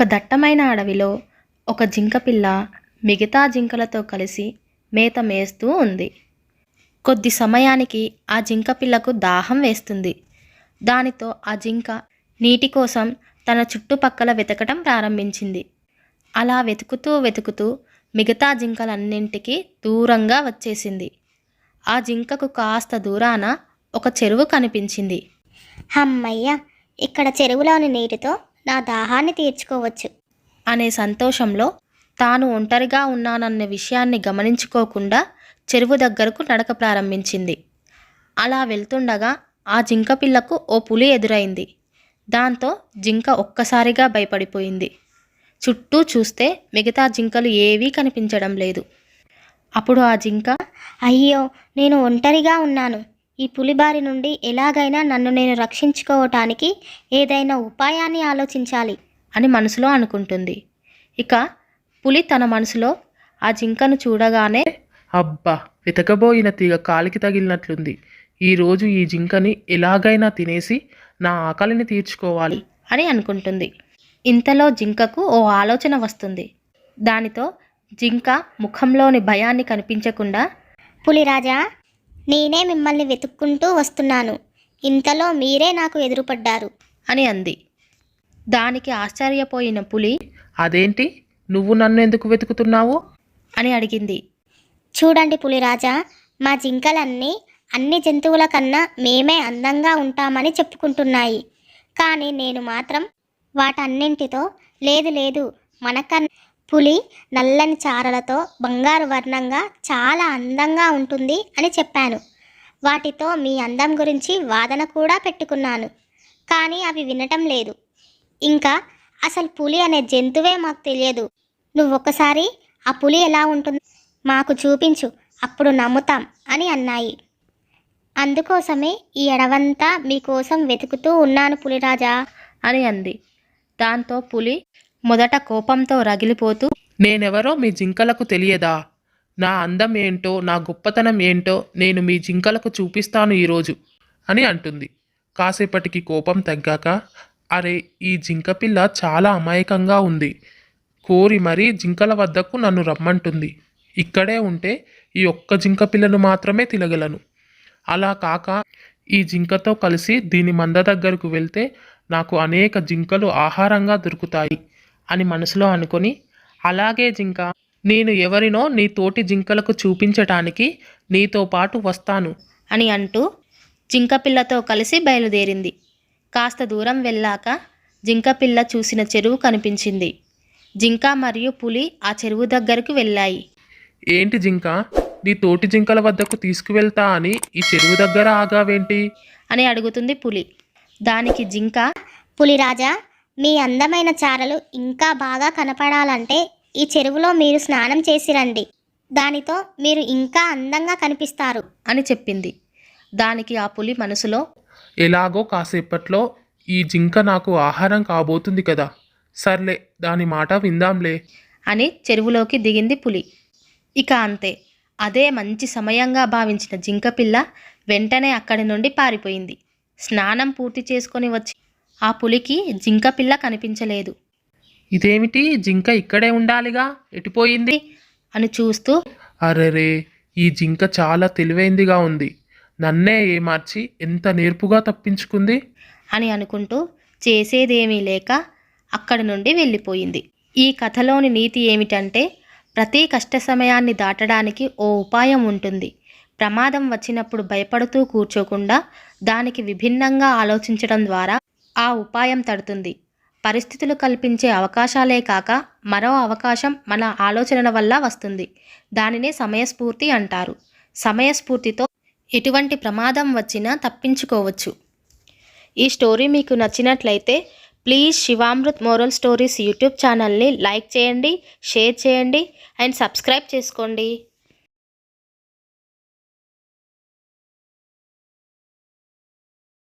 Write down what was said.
ఒక దట్టమైన అడవిలో ఒక జింకపిల్ల మిగతా జింకలతో కలిసి మేత మేస్తూ ఉంది. కొద్ది సమయానికి ఆ జింకపిల్లకు దాహం వేస్తుంది. దానితో ఆ జింక నీటి కోసం తన చుట్టుపక్కల వెతకటం ప్రారంభించింది. అలా వెతుకుతూ వెతుకుతూ మిగతా జింకలన్నింటికి దూరంగా వచ్చేసింది. ఆ జింకకు కాస్త దూరాన ఒక చెరువు కనిపించింది. అమ్మయ్య! ఇక్కడ చెరువులోని నీటితో నా దాహాన్ని తీర్చుకోవచ్చు. అనే సంతోషంలో తాను ఒంటరిగా ఉన్నానన్న విషయాన్ని గమనించుకోకుండా చెరువు దగ్గరకు నడక ప్రారంభించింది. అలా వెళ్తుండగా ఆ జింక పిల్లకు ఓ పులి ఎదురైంది. దాంతో జింక ఒక్కసారిగా భయపడిపోయింది. చుట్టూ చూస్తే మిగతా జింకలు ఏవీ కనిపించడం లేదు. అప్పుడు ఆ జింక అయ్యో నేను ఒంటరిగా ఉన్నాను. ఈ పులి బారి నుండి ఎలాగైనా నన్ను నేను రక్షించుకోవటానికి ఏదైనా ఉపాయాన్ని ఆలోచించాలి అని మనసులో అనుకుంటుంది. ఇక పులి తన మనసులో ఆ జింకను చూడగానే అబ్బా వెతకబోయిన తీగ కాలికి తగిలినట్లుంది. ఈరోజు ఈ జింకని ఎలాగైనా తినేసి నా ఆకలిని తీర్చుకోవాలి అని అనుకుంటుంది. ఇంతలో జింకకు ఓ ఆలోచన వస్తుంది. దానితో జింక ముఖంలోని భయాన్ని కనిపించకుండా పులిరాజా నేనే మిమ్మల్ని వెతుక్కుంటూ వస్తున్నాను. ఇంతలో మీరే నాకు ఎదురుపడ్డారు. అని అంది. దానికి ఆశ్చర్యపోయిన పులి అదేంటి? నువ్వు నన్ను ఎందుకు వెతుకుతున్నావు? అని అడిగింది. చూడండి పులిరాజా మా జింకలన్నీ అన్ని జంతువుల కన్నా మేమే అందంగా ఉంటామని చెప్పుకుంటున్నాయి. కానీ నేను మాత్రం వాటన్నింటితో లేదు లేదు మనకన్నా పులి నల్లని చారలతో బంగారు వర్ణంగా చాలా అందంగా ఉంటుంది అని చెప్పాను. వాటితో మీ అందం గురించి వాదన కూడా పెట్టుకున్నాను. కానీ అవి వినటం లేదు. ఇంకా అసలు పులి అనే జంతువే మాకు తెలియదు. నువ్వు ఒక్కసారి ఆ పులి ఎలా ఉంటుంది మాకు చూపించు అప్పుడు నమ్ముతాం అని అన్నాయి. అందుకోసమే ఈ అడవంతా మీకోసం వెతుకుతూ ఉన్నాను పులిరాజా అని అంది. దాంతో పులి మొదట కోపంతో రగిలిపోతూ నేనెవరో మీ జింకలకు తెలియదా? నా అందం ఏంటో నా గొప్పతనం ఏంటో నేను మీ జింకలకు చూపిస్తాను ఈరోజు అని అంటుంది. కాసేపటికి కోపం తగ్గాక అరే ఈ జింక పిల్ల చాలా అమాయకంగా ఉంది. కోరి మరీ జింకల వద్దకు నన్ను రమ్మంటుంది. ఇక్కడే ఉంటే ఈ ఒక్క జింక పిల్లను మాత్రమే తినగలను. అలా కాక ఈ జింకతో కలిసి దీని మంద దగ్గరకు వెళ్తే నాకు అనేక జింకలు ఆహారంగా దొరుకుతాయి. అని మనసులో అనుకొని అలాగే జింక నేను ఎవరినో నీ తోటి జింకలకు చూపించటానికి నీతో పాటు వస్తాను అని అంటూ జింకపిల్లతో కలిసి బయలుదేరింది. కాస్త దూరం వెళ్ళాక జింకపిల్ల చూసిన చెరువు కనిపించింది. జింక మరియు పులి ఆ చెరువు దగ్గరకు వెళ్ళాయి. ఏంటి జింక? నీ తోటి జింకల వద్దకు తీసుకువెళ్తా అని ఈ చెరువు దగ్గర ఆగావేంటి? అని అడుగుతుంది పులి. దానికి జింక పులిరాజా మీ అందమైన చారలు ఇంకా బాగా కనపడాలంటే ఈ చెరువులో మీరు స్నానం చేసి రండి. దానితో మీరు ఇంకా అందంగా కనిపిస్తారు అని చెప్పింది. దానికి ఆ పులి మనసులో ఎలాగో కాసేపట్లో ఈ జింక నాకు ఆహారం కాబోతుంది కదా. సర్లే దాని మాట విందాంలే. అని చెరువులోకి దిగింది పులి. ఇక అంతే. అదే మంచి సమయంగా భావించిన జింకపిల్ల వెంటనే అక్కడి నుండి పారిపోయింది. స్నానం పూర్తి చేసుకొని వచ్చి ఆ పులికి జింకపిల్ల కనిపించలేదు. ఇదేమిటి? జింక ఇక్కడే ఉండాలిగా? ఎటుపోయింది అని చూస్తూ అరెరే ఈ జింక చాలా తెలివైందిగా ఉంది. నన్నే ఏమార్చి ఎంత నేర్పుగా తప్పించుకుంది? అని అనుకుంటూ చేసేదేమీ లేక అక్కడి నుండి వెళ్ళిపోయింది. ఈ కథలోని నీతి ఏమిటంటే ప్రతి కష్ట సమయాన్ని దాటడానికి ఓ ఉపాయం ఉంటుంది. ప్రమాదం వచ్చినప్పుడు భయపడుతూ కూర్చోకుండా దానికి విభిన్నంగా ఆలోచించడం ద్వారా ఆ ఉపాయం తడుతుంది. పరిస్థితులు కల్పించే అవకాశాలే కాక మరో అవకాశం మన ఆలోచనల వల్ల వస్తుంది. దానినే సమయస్ఫూర్తి అంటారు. సమయస్ఫూర్తితో ఎటువంటి ప్రమాదం వచ్చినా తప్పించుకోవచ్చు. ఈ స్టోరీ మీకు నచ్చినట్లయితే please Shivamrut moral stories YouTube ఛానల్ని లైక్ చేయండి షేర్ చేయండి అండ్ సబ్స్క్రైబ్ చేసుకోండి.